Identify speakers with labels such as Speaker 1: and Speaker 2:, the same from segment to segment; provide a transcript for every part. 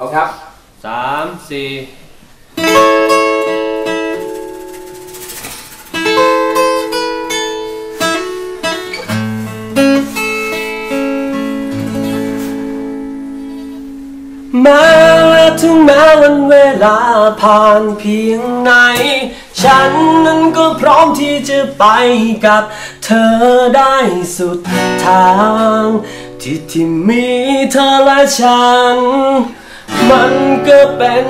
Speaker 1: เอาครับ
Speaker 2: สามสี่
Speaker 3: แม้และถึงแม้วันเวลาผ่านเพียงไหน ฉันนั้นก็พร้อมที่จะไปกับเธอได้สุดทาง ที่ที่มีเธอและฉัน มันก็เป็น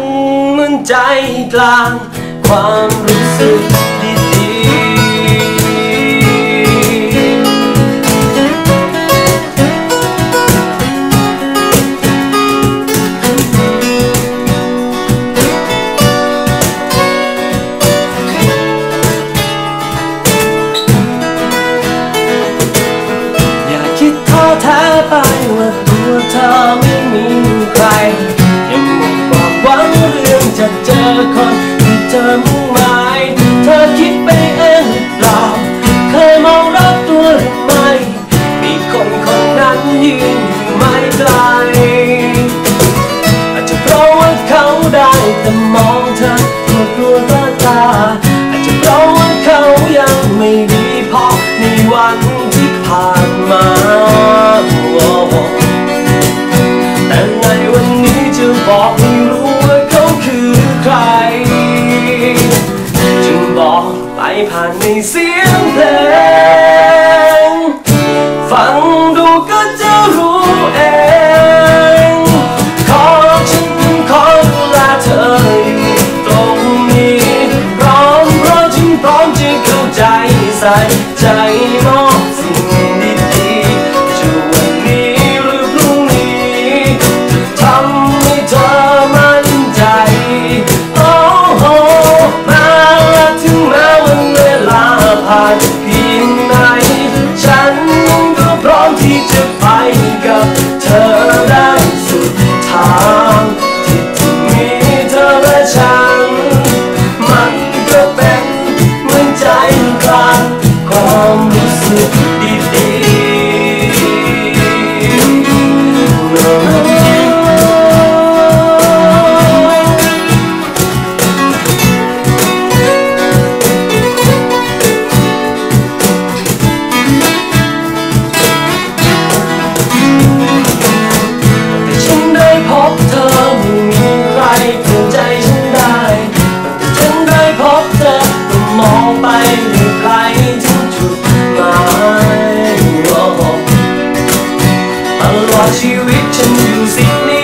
Speaker 3: เหมือนใจกลางความรู้สึก อคนที่เธอมุ่งหมายเธอคิดไปเองหรือเปล่า เคยมองรอบตัวหรือไม่ มีคนคนนั้นยืนอยู่ไม่ไกล อาจจะเพราะว่าเขาได้แต่มองเธอตัวกลัวตาตา อาจจะเพราะว่าเขายังไม่ดีพอในวันที่ผ่านมาแต่ในวันนี้จะบอกให้รู้ ผ่านในเสียงเพลง ฟังดูก็จะรู้เอง ขอฉันขอดูแลเธออยู่ตรงนี้พร้อมเพราะฉันพร้อมจะเข้าใจใส่ ชีวิ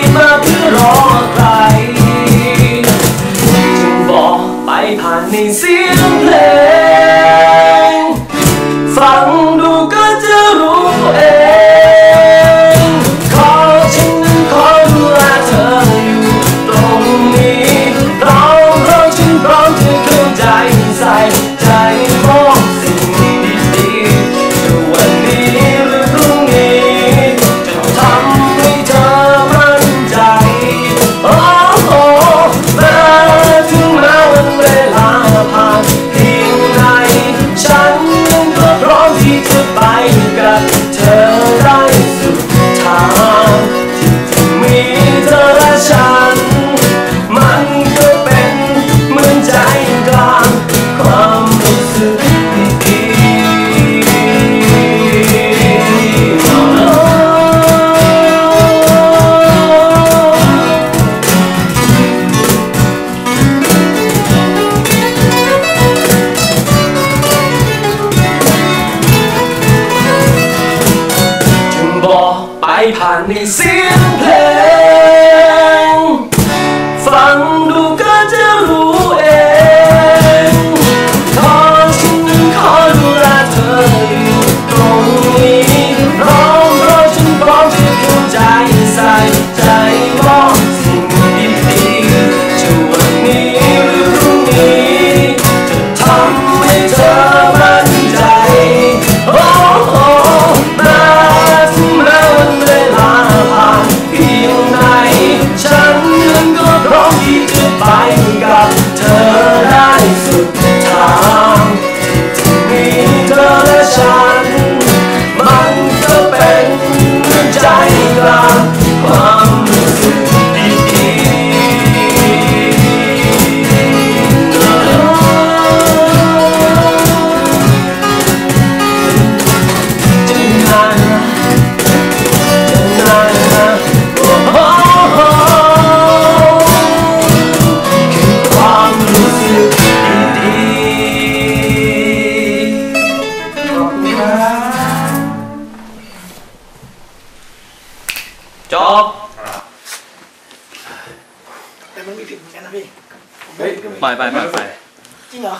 Speaker 3: ผ่านในเสียงเพลง ฟังดู จบ
Speaker 1: แต่มันมีผิดเหมือนกันนะพี่
Speaker 3: ไปไปไปไป
Speaker 1: จริงเหรอ